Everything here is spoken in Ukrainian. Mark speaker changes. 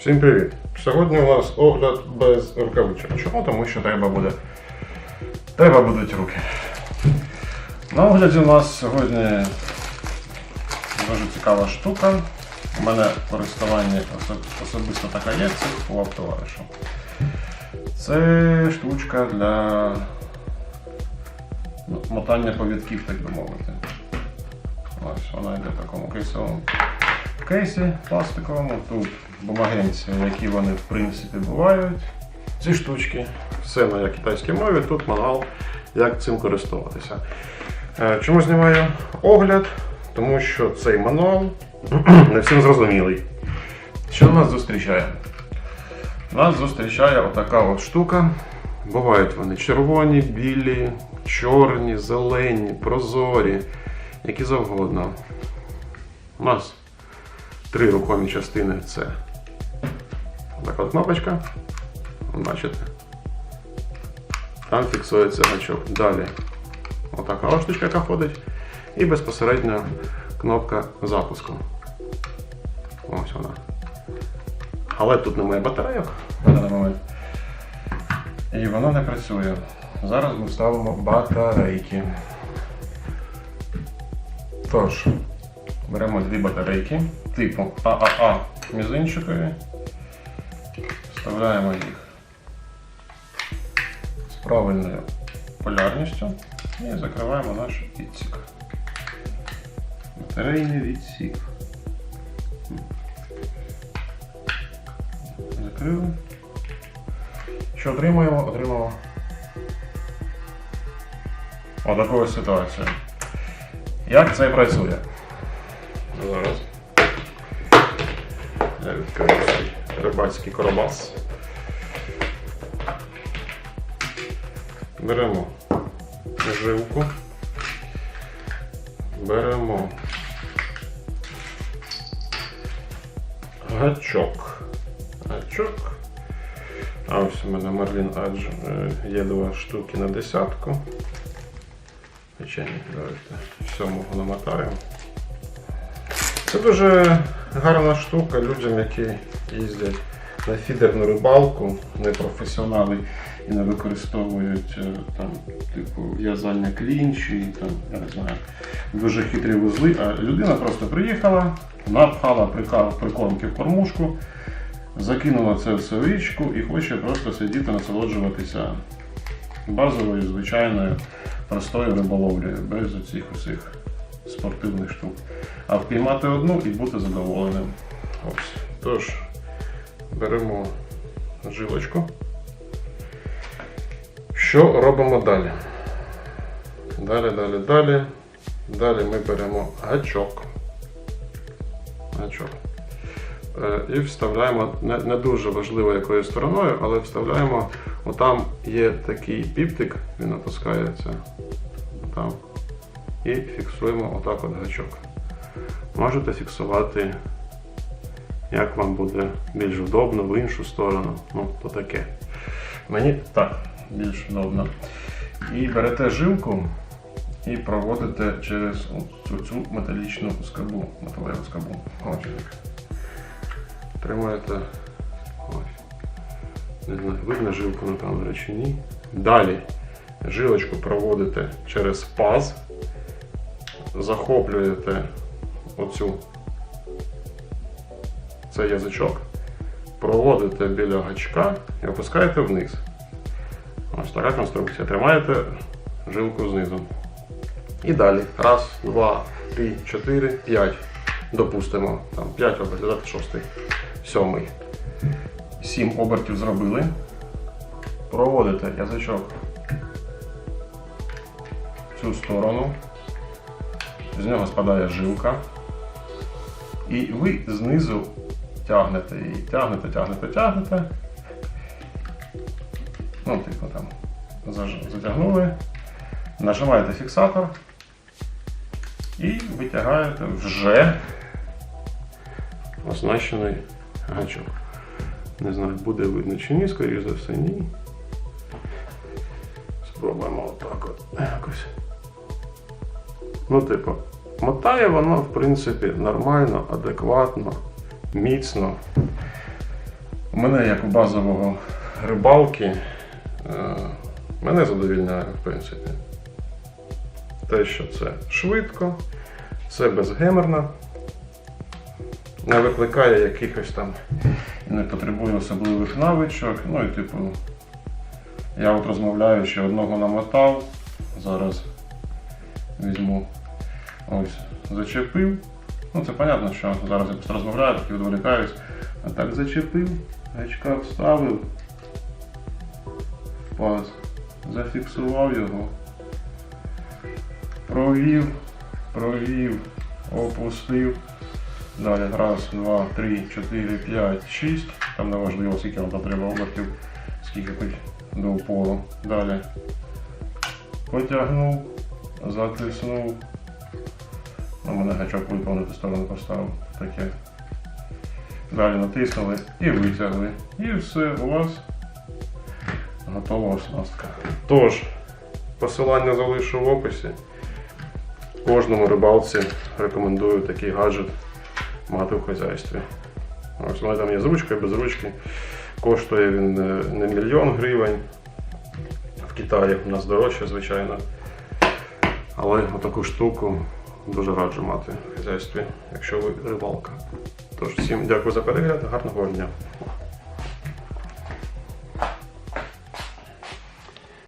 Speaker 1: Всім привіт! Сьогодні у нас огляд без рукавичок. Чому? Тому що треба буде. Треба будуть руки. На огляді у нас сьогодні дуже цікава штука. У мене в користуванні особисто така є, це купував товаришу. Це штучка для мотання повідків, так би мовити. Ось вона йде в такому кейсовому кейсі пластиковому. Тут бумагенці, які вони в принципі бувають. Ці штучки, все на китайській мові, тут мануал, як цим користуватися. Е, Чому знімаю огляд? Тому що цей мануал не всім зрозумілий. Що нас зустрічає? Нас зустрічає отака от штука. Бувають вони червоні, білі, чорні, зелені, прозорі, які завгодно. У нас три рухомі частини це така от кнопочка. Бачите? Там фіксується гачок. Далі отака штучка, яка ходить. І безпосередньо кнопка запуску. Ось вона. Але тут немає батарейок. І воно не працює. Зараз ми ставимо батарейки. Тож, беремо дві батарейки типу ААА мізинчикові. Вставляємо їх з правильною полярністю і закриваємо наш відсік. Батарейний відсік. Закрили. Що отримуємо? Отримаємо отаку ситуацію. Як це працює? Зараз. Я відкрию свій рибацький коробас. Беремо жилку. Беремо гачок. Гачок. А ось у мене Марлін Адж е, є два штуки на десятку. Печеньки давайте сьомого намотаємо. Це дуже гарна штука людям, які їздять на фідерну рибалку, не професіонали і не використовують е, там, типу, в'язання клінчі, там, я не знаю, дуже хитрі вузли. А людина просто приїхала, напхала прикормки в кормушку, закинула це все в річку і хоче просто сидіти, насолоджуватися базовою, звичайною, простою риболовлею, без оцих усіх спортивних штук. А впіймати одну і бути задоволеним. Ось. Тож, беремо жилочку. Що робимо далі? Далі, далі, далі. Далі ми беремо гачок. Гачок. Е, І вставляємо, не, не дуже важливо якою стороною, але вставляємо, отам є такий піптик, він натискається. Там. І фіксуємо отак от гачок. Можете фіксувати, як вам буде більш вдобно, в іншу сторону. Ну, то таке. Мені так більш вдобно. І берете жилку і проводите через цю, цю металічну скобу, металеву скобу. Тримаєте. Не знаю, видно жилку на камері чи ні. Далі жилочку проводите через паз, захоплюєте оцю цей язичок, проводите біля гачка і опускаєте вниз. Ось така конструкція. Тримаєте жилку знизу. І далі. Раз, два, три, чотири, п'ять. Допустимо. Там п'ять обертів, додати шостий, сьомий. Сім обертів зробили. Проводите язичок в цю сторону. З нього спадає жилка. І ви знизу тягнете її. Тягнете, тягнете, тягнете. Ну, типу там затягнули. Нажимаєте фіксатор і витягаєте вже оснащений гачок. Не знаю, буде видно чи ні, скоріш за все, ні. Спробуємо отак от якось. Ну, типу, мотає воно, в принципі, нормально, адекватно, міцно. У мене, як у базового рибалки, е, мене задовільняє, в принципі. Те, що це швидко, це безгемерно, не викликає якихось там, не потребує особливих навичок. Ну і типу, я от розмовляю, що одного намотав, зараз візьму ось зачепив. Ну це понятно, що зараз я просто розмовляю, так і відволікаюсь. А так зачепив, гачка вставив, паз, зафіксував його, провів, провів, опустив. Далі раз, два, три, чотири, п'ять, шість. Там неважливо, скільки вам треба обертів, скільки хоч до упору. Далі потягнув, затиснув. У мене гачок на ту сторону поставив. Таке. Далі натиснули і витягли. І все, у вас готова оснастка. Тож, посилання залишу в описі. Кожному рибалці рекомендую такий гаджет мати в хазяйстві. Ось мене там є з ручкою, без ручки. Коштує він е, не мільйон гривень. В Китаї у нас дорожче, звичайно. Але отаку штуку дуже раджу мати в хазяйстві, якщо ви рибалка. Тож всім дякую за перегляд, гарного дня.